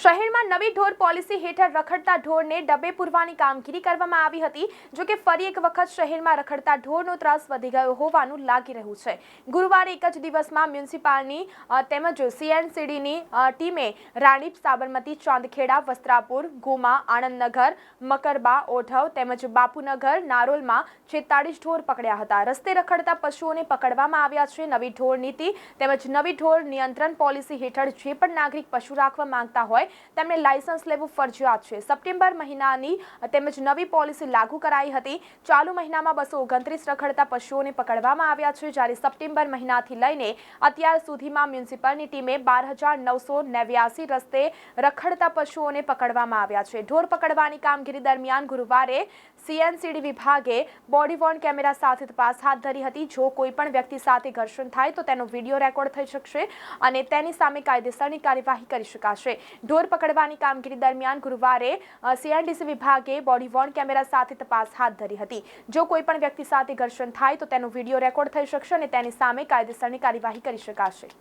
શહેરમાં નવી ઢોર પોલિસી હેઠળ રખડતા ઢોરને ડબે પૂરવાની કામગીરી કરવામાં આવી હતી. જો કે ફરી એક વખત શહેરમાં રખડતા ઢોરનો ત્રાસ વધી ગયો હોવાનું લાગી રહ્યું છે. ગુરુવારે એક જ દિવસમાં મ્યુનિસિપાલની તેમજ સીએનસીડીની ટીમે રાણીપ સાબરમતી, ચાંદખેડા, વસ્ત્રાપુર, ગોમા, આણંદનગર, મકરબા, ઓઢવ તેમજ બાપુનગર, નારોલમાં છેતાળીસ ઢોર પકડ્યા હતા. રસ્તે રખડતા પશુઓને પકડવામાં આવ્યા છે. નવી ઢોર નીતિ તેમજ નવી ઢોર નિયંત્રણ પોલિસી હેઠળ જે પણ નાગરિક પશુ રાખવા માંગતા હોય તેમને લાયસન્સ લેવું ફરજિયાત છે. સપ્ટેમ્બર મહિનાની તેમજ નવી પોલિસી લાગુ કરાઈ હતી. ચાલુ મહિનામાં બસો ઓગણત્રીસ રખડતા પશુઓને પકડવામાં આવ્યા છે. જ્યારે સપ્ટેમ્બર મહિનાથી લઈને અત્યાર સુધીમાં મ્યુનિસિપલની ટીમે બાર રસ્તે રખડતા પશુઓને પકડવામાં આવ્યા છે. ઢોર પકડવાની કામગીરી દરમિયાન ગુરુવારે સીએનસીડી વિભાગે બોડી વોર્ન કેમેરા સાથે તપાસ હાથ ધરી હતી. જો કોઈ પણ વ્યક્તિ સાથે ઘર્ષણ થાય તો તેનો વીડિયો રેકોર્ડ થઈ શકશે અને તેની સામે કાયદેસરની કાર્યવાહી કરી શકાશે. ઢોર પકડવાની કામગીરી દરમિયાન ગુરુવારે સીએનડીસી વિભાગે બોડી વોર્ન કેમેરા સાથે તપાસ હાથ ધરી હતી. જો કોઈ પણ વ્યક્તિ સાથે ઘર્ષણ થાય તો તેનો વીડિયો રેકોર્ડ થઈ શકશે અને તેની સામે કાયદેસરની કાર્યવાહી કરી શકાશે.